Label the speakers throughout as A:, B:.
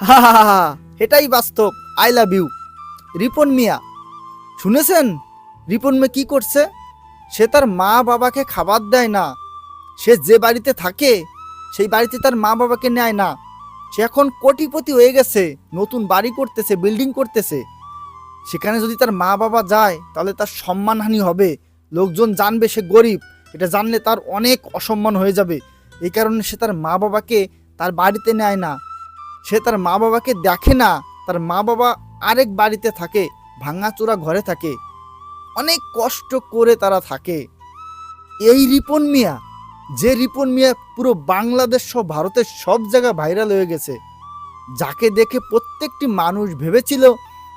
A: হা হা হা এটাই বাস্তব। I love you Ripon Mia, শুনেছেন? রিপন মিয়া কি করছে? সে তার মা বাবাকে খাবার দেয় না। সে যে বাড়িতে থাকে, সেই বাড়িতে তার মা বাবাকে নেয় না। সে এখন কোটিপতি হয়ে গেছে, নতুন বাড়ি করতেছে বিল্ডিং করতেছে। সেখানে যদি তার মা বাবা যায়, তাহলে তার সম্মানহানি হবে। লোকজন জানবে সে গরিব। এটা জানলে তার অনেক অসম্মান হয়ে যাবে। এই কারণে সে তার মা বাবাকে তার বাড়িতে নেয় না। সে তার মা বাবাকে দেখে না, তার মা বাবা আরেক বাড়িতে থাকে, ভাঙাচোরা ঘরে থাকে। অনেক কষ্ট করে তারা থাকে। এই রিপন মিয়া, যে রিপন মিয়া পুরো বাংলাদেশ সহ ভারতের সব জায়গায় ভাইরাল হয়ে গেছে, যাকে দেখে প্রত্যেকটি মানুষ ভেবেছিল,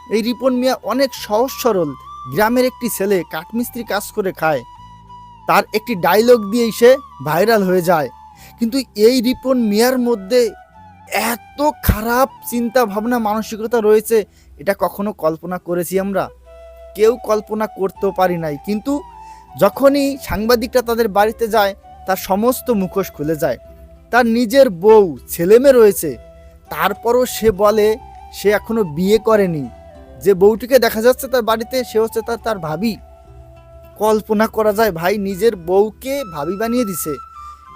A: এই রিপন মিয়া অনেক সহজ সরল, গ্রামের একটি ছেলে, কাঠমিস্ত্রি কাজ করে খায়। তার একটি ডায়লগ দিয়েই সে ভাইরাল হয়ে যায়। কিন্তু এই রিপন মিয়ার মধ্যে এত খারাপ চিন্তা ভাবনা মানসিকতা রয়েছে, এটা কখনো কল্পনা করেছি আমরা। কেউ কল্পনা করতেও পারি নাই। কিন্তু যখনই সাংবাদিকরা তাদের বাড়িতে যায়, তার সমস্ত মুখোশ খুলে যায়। তার নিজের বউ ছেলেমেয়ে রয়েছে, তারপরও সে বলে, সে এখনও বিয়ে করেনি। যে বউটিকে দেখা যাচ্ছে তার বাড়িতে, সে হচ্ছে তার তার ভাবি। কল্পনা করা যায় ভাই, নিজের বউকে ভাবি বানিয়ে দিছে।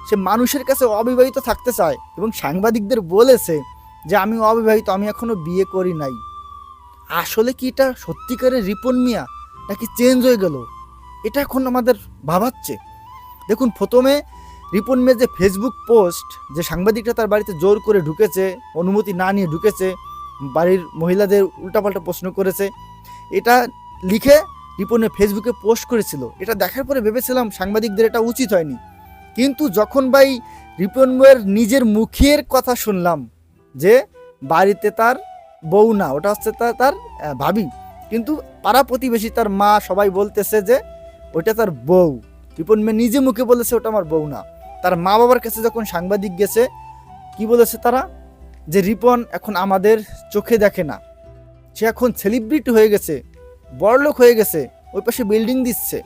A: সে মানুষের কাছে অবিবাহিত থাকতে চায় এবং সাংবাদিকদের বলেছে যে, আমি অবিবাহিত, আমি এখনও বিয়ে করি নাই। আসলে কি এটা সত্যিকারের রিপন মিয়া? নাকি চেঞ্জ হয়ে গেল? এটা এখন আমাদের ভাবাচ্ছে। দেখুন, প্রথমে রিপন মিয়া যে ফেসবুক পোস্ট যে সাংবাদিকরা তার বাড়িতে জোর করে ঢুকেছে, অনুমতি না নিয়ে ঢুকেছে, বাড়ির মহিলাদের উল্টাপাল্টা প্রশ্ন করেছে, এটা লিখে রিপনে ফেসবুকে পোস্ট করেছিল। এটা দেখার পরে ভেবেছিলাম সাংবাদিকদের এটা উচিত হয়নি। কিন্তু যখন ভাই রিপন মিয়ার নিজের মুখের কথা শুনলাম যে বাড়িতে তার বউ না, ওটা হচ্ছে তার তার ভাবি। কিন্তু পাড়া প্রতিবেশী তার মা সবাই বলতেছে যে ওটা তার বউ। রিপন মেয়ে নিজে মুখে বলেছে ওটা আমার বউ না। তার মা বাবার কাছে যখন সাংবাদিক গেছে, কি বলেছে তারা? যে রিপন এখন আমাদের চোখে দেখে না। সে এখন সেলিব্রিটি হয়ে গেছে, বড়লোক হয়ে গেছে, ওই পাশে বিল্ডিং দিচ্ছে।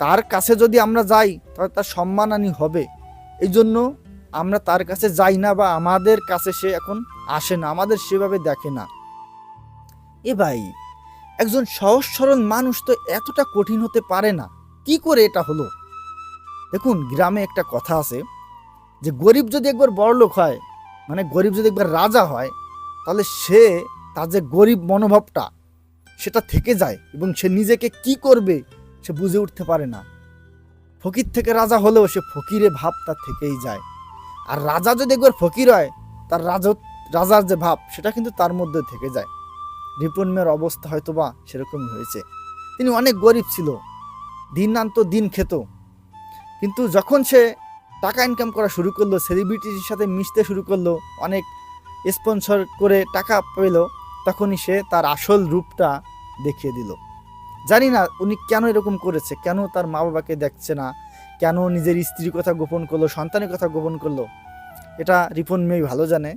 A: তার কাছে যদি আমরা যাই, তাহলে তার সম্মানানি হবে। এই জন্য আমরা তার কাছে যাই না বা আমাদের কাছে সে এখন আসে না, আমাদের সেভাবে দেখে না। এ ভাই, একজন সহজ সরল মানুষ তো এতটা কঠিন হতে পারে না। কি করে এটা হলো? দেখুন, গ্রামে একটা কথা আছে যে, গরিব যদি একবার বড়লোক হয় মানে গরিব যদি একবার রাজা হয়, তাহলে সে তার যে গরিব মনোভাবটা, সেটা থেকে যায় এবং সে নিজেকে কি করবে? সে বুঝে উঠতে পারে না। ফকির থেকে রাজা হলেও সে ফকিরে ভাব তার থেকেই যায়। আর রাজা যদি একবার ফকির হয়, তার রাজ রাজার যে ভাব, সেটা কিন্তু তার মধ্যে থেকে যায়। রিপন মেয়ের অবস্থা হয়তো বা সেরকমই হয়েছে। তিনি অনেক গরিব ছিল। দিন আনত, দিন খেত। কিন্তু যখন সে টাকা ইনকাম করা শুরু করল সেলিব্রিটির সাথে মিশতে শুরু করল, অনেক স্পন্সর করে টাকা পেল, তখনই সে তার আসল রূপটা দেখিয়ে দিল। জানি না উনি কেন এরকম করেছে, কেন তার মা বাবাকে দেখছে না, কেন নিজের স্ত্রীর কথা গোপন করল, সন্তানের কথা গোপন করল, এটা রিপন মেয়ে ভালো জানে।